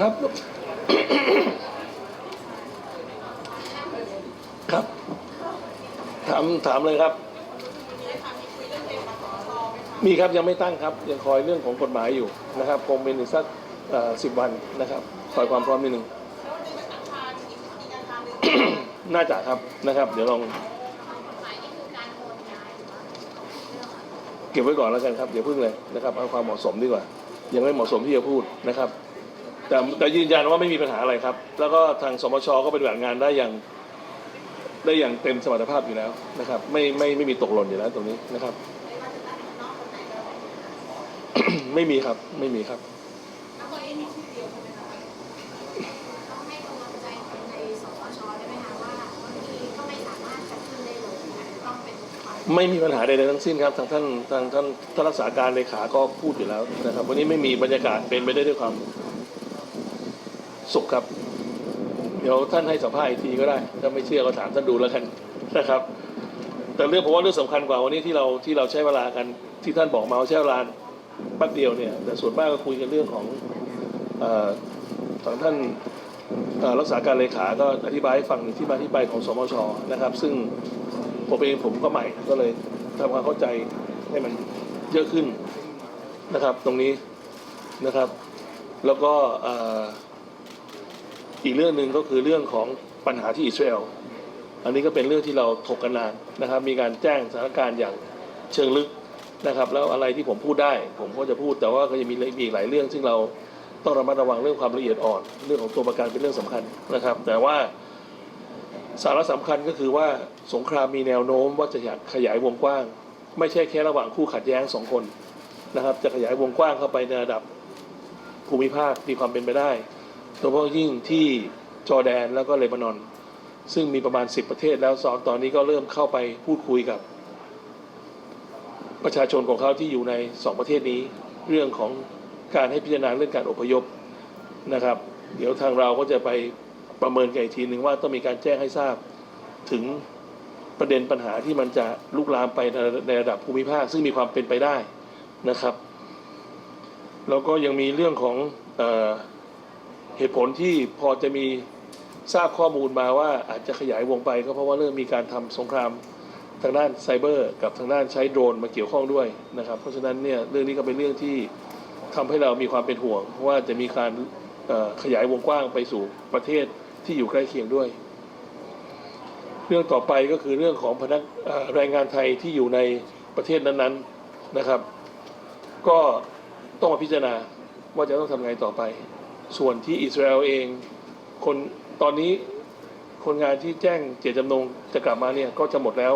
ครับ ครับ ถามถามเลยครับ มีครับยังไม่ตั้งครับ ยังคอยเรื่องของกฎหมายอยู่นะครับคงเป็นอีกสักสิบวันนะครับคอยความพร้อมนิดนึงน่าจะครับนะครับ เดี๋ยวลองเก็บไว้ก่อนแล้วกันครับเดี๋ยวพึ่งเลยนะครับเอาความเหมาะสมดีกว่า ยังไม่เหมาะสมที่จะพูดนะครับ แต่แต่ยืนยันว่าไม่มีปัญหาอะไรครับ แล้วก็ทางสมชก็ปฏิบัติงานได้อย่างได้อย่างเต็มสมรรถภาพอยู่แล้วนะครับ ไม่ไม่ไม่มีตกหล่นอยู่แล้วตรงนี้นะครับ ไม่มีครับไม่มีครับแล้วก็เอ็นชื่อเดียวใช่ไหมคะต้องให้กำลังใจคนในสปชได้ไหมคะว่าบางทีก็ไม่สามารถจะขึ้นได้เลยอาจจะต้องเป็นฝ่ายไม่มีปัญหาใดๆทั้งสิ้นครับทางท่านทางท่านท่านรักษาการเลขาก็พูดอยู่แล้วนะครับ วันนี้ไม่มีบรรยากาศเป็นไปได้ด้วยความ สุขครับ เดี๋ยวท่านให้สัมภาษณ์อีกทีก็ได้ ถ้าไม่เชื่อก็ถามท่านดูแล้วกันนะครับ แต่เรื่องผมว่าเรื่องสำคัญกว่าวันนี้ที่เราที่เราใช้เวลากันที่ท่านบอกมาว่าใช้เวลาแป๊บเดียวเนี่ย แต่ส่วนมากก็คุยกันเรื่องของเอ่อทางท่านรักษาการเลขา ก็อธิบายให้ฟังที่มาที่ไปของสมชนะครับ ซึ่งผมเองผมก็ใหม่ก็เลยทำความเข้าใจให้มันเยอะขึ้นนะครับ ตรงนี้นะครับ แล้วก็ อีกเรื่องหนึ่งก็คือเรื่องของปัญหาที่อิสราเอลอันนี้ก็เป็นเรื่องที่เราถกกันนานนะครับ มีการแจ้งสถานการณ์อย่างเชิงลึกนะครับ แล้วอะไรที่ผมพูดได้ ผมก็จะพูดแต่ว่าก็จะมีมีอีกหลายเรื่อง ซึ่งเราต้องระมัดระวังเรื่องความละเอียดอ่อน เรื่องของตัวประกันเป็นเรื่องสำคัญนะครับ แต่ว่าสาระสำคัญก็คือว่าสงครามมีแนวโน้มว่าจะขยายวงกว้าง ไม่ใช่แค่ระหว่างคู่ขัดแย้งสองคนนะครับ จะขยายวงกว้างเข้าไปในระดับภูมิภาคมีความเป็นไปได้ โดยเฉพาะยิ่งที่จอร์แดนแล้วก็เลบานอน ซึ่งมีประมาณ 10 ประเทศแล้วสอนตอนนี้ก็เริ่มเข้าไปพูดคุยกับ ประชาชนของเขาที่อยู่ในสองประเทศนี้ เรื่องของการให้พิจารณาเรื่องการอพยพนะครับ เดี๋ยวทางเราก็จะไปประเมินกันอีกทีหนึ่งว่าต้องมีการแจ้งให้ทราบถึงประเด็นปัญหาที่มันจะลุกลามไปในระดับภูมิภาค ซึ่งมีความเป็นไปได้นะครับ แล้วก็ยังมีเรื่องของอ เหตุผลที่พอจะมีทราบข้อมูลมาว่าอาจจะขยายวงไปก็เพราะว่าเริ่มมีการทำสงครามทางด้านไซเบอร์ กับทางด้านใช้โดรนมาเกี่ยวข้องด้วยนะครับ เพราะฉะนั้นเนี่ยเรื่องนี้ก็เป็นเรื่องที่ทำให้เรามีความเป็นห่วงว่าจะมีการขยายวงกว้างไปสู่ประเทศที่อยู่ใกล้เคียงด้วย เรื่องต่อไปก็คือเรื่องของพนักแรงงานไทยที่อยู่ในประเทศนั้นๆนะครับ ก็ต้องมาพิจารณาว่าจะต้องทำไงต่อไป ส่วนที่อิสราเอลเองคนตอนนี้คนงานที่แจ้งเจตจำนงจะกลับมาเนี่ยก็จะหมดแล้ว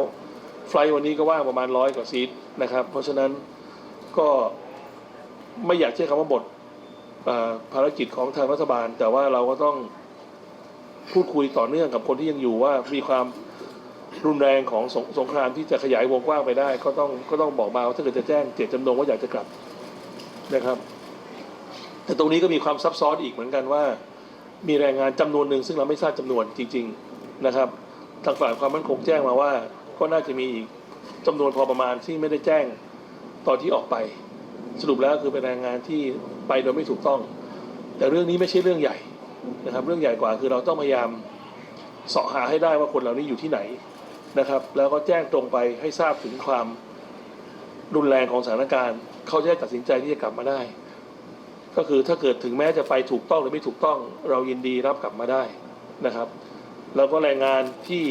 ไฟล์วันนี้ก็ว่างประมาณร้อยกว่าซีทนะครับ เพราะฉะนั้นก็ไม่อยากใช้คำว่าหมดภารกิจของทางรัฐบาล แต่ว่าเราก็ต้องพูดคุยต่อเนื่องกับคนที่ยังอยู่ว่ามีความรุนแรงของสงสงครามที่จะขยายวงกว้างไปได้ ก็ต้องก็ต้องบอกมาว่าถ้าเกิดจะแจ้งเจตจำนงว่าอยากจะกลับนะครับ แต่ตรงนี้ก็มีความซับซ้อนอีกเหมือนกันว่า มีแรงงานจำนวนหนึ่งซึ่งเราไม่ทราบจำนวนจริง ๆนะครับทางฝ่ายความมั่นคงแจ้งมาว่า ก็น่าจะมีอีกจำนวนพอประมาณที่ไม่ได้แจ้งตอนที่ออกไป สรุปแล้วคือเป็นแรงงานที่ไปโดยไม่ถูกต้อง แต่เรื่องนี้ไม่ใช่เรื่องใหญ่นะครับ เรื่องใหญ่กว่าคือเราต้องพยายามเสาะหาให้ได้ว่าคนเหล่านี้อยู่ที่ไหนนะครับ แล้วก็แจ้งตรงไปให้ทราบถึงความรุนแรงของสถานการณ์ เขาจะได้ตัดสินใจที่จะกลับมาได้ ก็คือถ้าเกิดถึงแม้จะไปถูกต้องหรือไม่ถูกต้อง เรายินดีรับกลับมาได้นะครับ แล้วก็แรงงานที่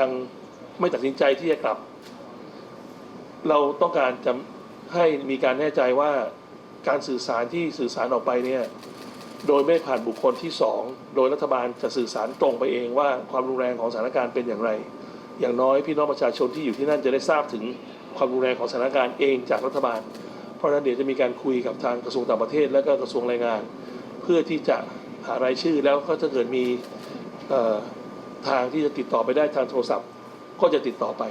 ยังไม่ตัดสินใจที่จะกลับ เราต้องการจะให้มีการแน่ใจว่าการสื่อสารที่สื่อสารออกไปเนี่ยโดยไม่ผ่านบุคคลที่สองโดยรัฐบาลจะสื่อสารตรงไปเองว่าความรุนแรงของสถานการณ์เป็นอย่างไร อย่างน้อยพี่น้องประชาชนที่อยู่ที่นั่นจะได้ทราบถึงความรุนแรงของสถานการณ์เองจากรัฐบาล เพราะฉะนั้นเดี๋ยวจะมีการคุยกับทางกระทรวงต่างประเทศ และก็กระทรวงแรงงาน เพื่อที่จะหารายชื่อแล้วก็ถ้าเกิดมีทางที่จะติดต่อไปได้ทางโทรศัพท์ ก็จะติดต่อไป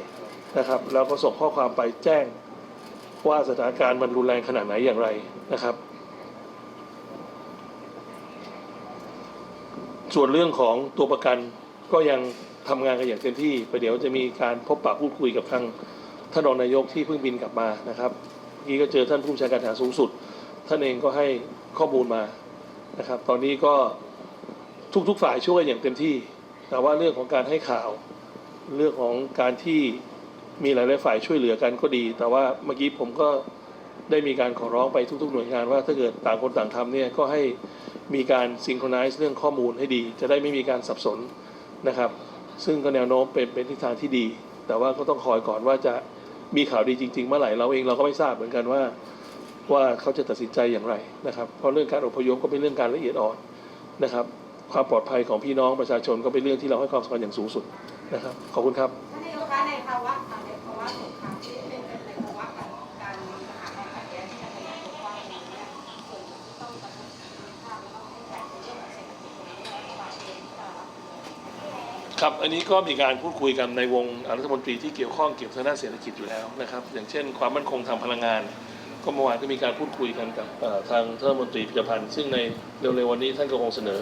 นะครับแล้วก็ส่งข้อความไปแจ้งว่าสถานการณ์มันรุนแรงขนาดไหนอย่างไรนะครับ ส่วนเรื่องของตัวประกันก็ยังทำงานกันอย่างเต็มที่ไปเดี๋ยวจะมีการพบปะพูดคุยกับทางท่านรองนายกที่เพิ่งบินกลับมานะครับ เมื่อกี้ก็เจอท่านผู้บัญชาการทหารสูงสุด ท่านเองก็ให้ข้อมูลมานะครับ ตอนนี้ก็ทุกๆฝ่ายช่วยอย่างเต็มที่ แต่ว่าเรื่องของการให้ข่าว เรื่องของการที่มีหลายๆฝ่ายช่วยเหลือกันก็ดี แต่ว่าเมื่อกี้ผมก็ได้มีการขอร้องไปทุก ๆ หน่วยงานว่าถ้าเกิดต่างคนต่างทำเนี่ยก็ให้มีการซิงโครไนซ์เรื่องข้อมูลให้ดี จะได้ไม่มีการสับสนนะครับ ซึ่งก็แนวโน้มเป็นเป็นทิศทางที่ดี แต่ว่าก็ต้องคอยก่อนว่าจะ มีข่าวดีจริง ๆ เมื่อไหร่เราเองเราก็ไม่ทราบเหมือนกันว่าว่าเขาจะตัดสินใจอย่างไรนะครับ เพราะเรื่องการอพยพก็เป็นเรื่องการละเอียดอ่อนนะครับ ความปลอดภัยของพี่น้องประชาชนก็เป็นเรื่องที่เราให้ความสำคัญอย่างสูงสุดนะครับ ขอบคุณครับ ท่านนายกคะในภาวะในภาวะสงครามที่เป็น ครับ อันนี้ก็มีการพูดคุยกันในวงรัฐมนตรีที่เกี่ยวข้องเกี่ยวกับทางด้านเศรษฐกิจอยู่แล้วนะครับ อย่างเช่น ความมั่นคงทางพลังงาน ก็เมื่อวานก็มีการพูดคุยกันกับทางรัฐมนตรีพิจพันธ์ซึ่งในเร็วๆวันนี้ท่านก็คงเสนอ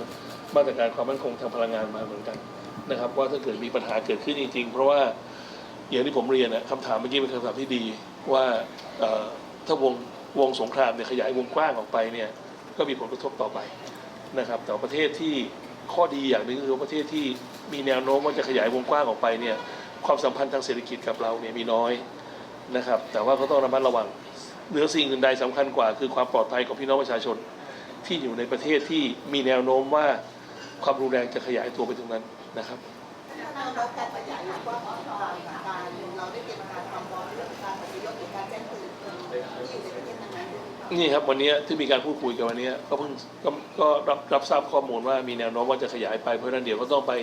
มาตรการความมั่นคงทางพลังงานมาเหมือนกันนะครับ ว่าถ้าเกิดมีปัญหาเกิดขึ้นจริงๆ เพราะว่าอย่างที่ผมเรียนนะคำถามเมื่อกี้เป็นคำถามที่ดีว่าถ้าวงวงสงครามเนี่ยขยายวงกว้างออกไปเนี่ยก็มีผลกระทบต่อไปนะครับแต่ประเทศที่ ข้อดีอย่างหนึ่งคือประเทศที่มีแนวโน้มว่าจะขยายวงกว้างออกไปเนี่ยความสัมพันธ์ทางเศรษฐกิจกับเราเนี่ยมีน้อยนะครับ แต่ว่าก็ต้องระมัดระวังเหนือสิ่งอื่นใดสำคัญกว่า คือความปลอดภัยของพี่น้องประชาชนที่อยู่ในประเทศที่มีแนวโน้มว่าความรุนแรงจะขยายตัวไปตรงนั้นนะครับ ถ้าเราการขยายกว้างของการการเราได้เตรียมการความพร้อมเรื่องการปฏิรูปหรือการแจ้งเตือนที่อยู่ในประเทศนั้นๆนี่ครับวันนี้ที่มีการพูดคุยกันวันนี้ก็เพิ่งก็ก็รับรับทราบข้อมูลว่ามีแนวโน้มว่าจะขยายไปเพราะฉะนั้นเดี๋ยวก็ต้องไป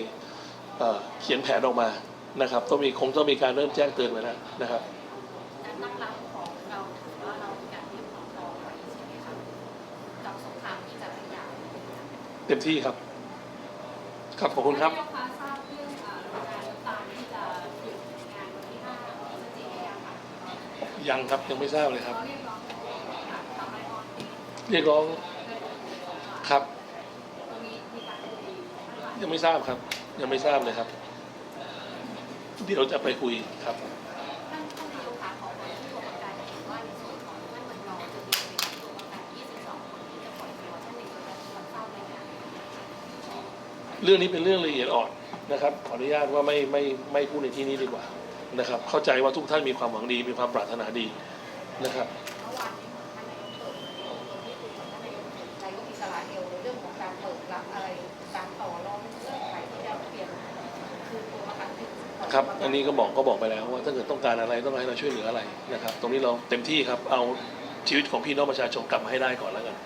เอ่อเขียนแผนออกมานะครับ ต้องมีคงต้องมีการเริ่มแจ้งเตือนไว้แล้วนะครับ การตั้งรับของเราถือว่าเรามีการเตรียมความพร้อมไว้ใช่ไหมคะกับสงครามที่จะขยายเต็มที่ครับครับขอบคุณครับ นายกคะทราบเรื่องอ่าโรงงานน้ำตาลที่จะหยุดงานวันที่5พฤศจิกายนค่ะยังครับยังไม่ทราบเลยครับ เขาเรียกร้องค่ะทำไมออน เรียกร้องครับ ยังไม่ทราบครับ ยังไม่ทราบเลยครับ เดี๋ยวจะไปคุยครับท่าจะมีเป็นตัวประกัน22คนที่จะปล่อยครทราบเรื่องนี้เป็นเรื่องละเอียดอ่อนนะครับ ขออนุญาตว่าไม่ไม่ไม่พูดในที่นี้ดีกว่านะครับ เข้าใจว่าทุกท่านมีความหวังดีมีความปรารถนาดีนะครับ ครับ อันนี้ก็บอกก็บอกไปแล้วว่าถ้าเกิดต้องการอะไรต้องให้เราช่วยเหลืออะไรนะครับ ตรงนี้เราเต็มที่ครับ เอาชีวิตของพี่น้องประชาชนกลับมาให้ได้ก่อนแล้วกัน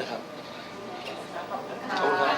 นะครับขอบคุณครับ